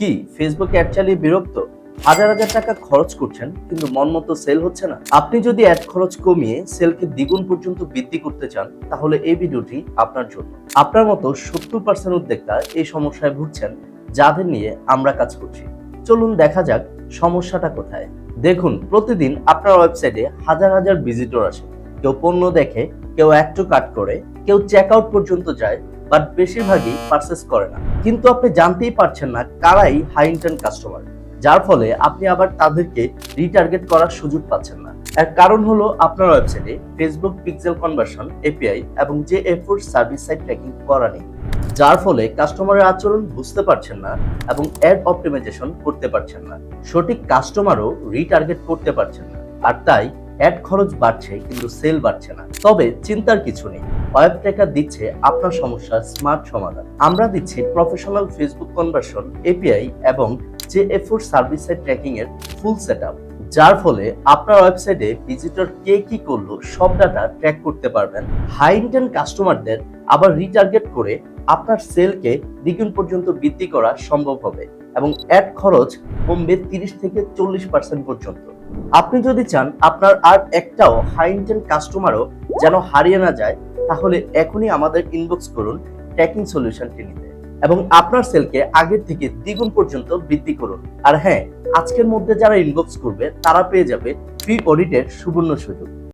কি? ফেসবুকে অ্যাড চালিয়ে বিরক্ত? হাজার হাজার টাকা খরচ করছেন, কিন্তু মন মতো সেল হচ্ছে না। আপনি যদি অ্যাড খরচ কমিয়ে সেলকে দ্বিগুণ পর্যন্ত বৃদ্ধি করতে চান, তাহলে এই ভিডিওটি আপনার জন্য। আপনার মতো সত্তর পার্সেন্ট উদ্যোক্তা এই সমস্যায় ভুগছেন, যাদের নিয়ে আমরা কাজ করছি। চলুন দেখা যাক সমস্যাটা কোথায়। দেখুন, প্রতিদিন আপনার ওয়েবসাইটে হাজার হাজার ভিজিটর আসে। কেউ পণ্য দেখে, কেউ একটু কাট করে, কেউ চেক আউট পর্যন্ত যায় বাট বেশিরভাগই পারচেস করে না। কিন্তু আপনি জানতেই পারছেন না কারাই হাই ইন্টেন্ট কাস্টমার যার ফলে আপনি আবার তাদেরকে রিটার্গেট করার সুযোগ পাচ্ছেন না। এর কারণ হলো আপনার ওয়েবসাইটে ফেসবুক পিক্সেল কনভার্সন এপিআই এবং যে এফোর সার্ভিস সাইট ট্র্যাকিং করা নেই। যার ফলে কাস্টমারের আচরণ বুঝতে পারছেন না এবং অ্যাড অপটিমাইজেশন করতে পারছেন না। সঠিক কাস্টমারও রিটার্গেট করতে পারছেন না। আর তাই অ্যাড খরচ বাড়ছে কিন্তু সেল বাড়ছে না। তবে চিন্তার কিছু নেই। ওয়েব ট্র্যাকার দিচ্ছে আপনার সমস্যার স্মার্ট সমাধান। আমরা দিচ্ছি প্রফেশনাল ফেসবুক কনভার্সন এপিআই এবং এফোর সার্ভিস সাইট ট্র্যাকিং এর ফুল সেটআপ, যার ফলে আপনার ওয়েবসাইটে ভিজিটর কে কি করল, সব ডাটা ট্র্যাক করতে পারবেন। হাই ইন্টেন্ট কাস্টমারদের আবার রিটার্গেট করে আপনার সেলকে দ্বিগুণ পর্যন্ত বৃদ্ধি করা সম্ভব হবে এবং অ্যাড খরচ কমবে তিরিশ থেকে চল্লিশ পার্সেন্ট পর্যন্ত। আপনি যদি চান আপনার আর একটাও হাই ইন্টেন্ট কাস্টমারও যেন হারিয়ে না যায় তাহলে এখনই আমাদের ইনবক্স করুন ট্র্যাকিং সলিউশনটি নিতে এবং আপনার সেলকে আগের থেকে দ্বিগুণ পর্যন্ত বৃদ্ধি করুন। আর হ্যাঁ আজকের মধ্যে যারা ইনবক্স করবে, তারা পেয়ে যাবে ফ্রি অডিটের সুবর্ণ সুযোগ।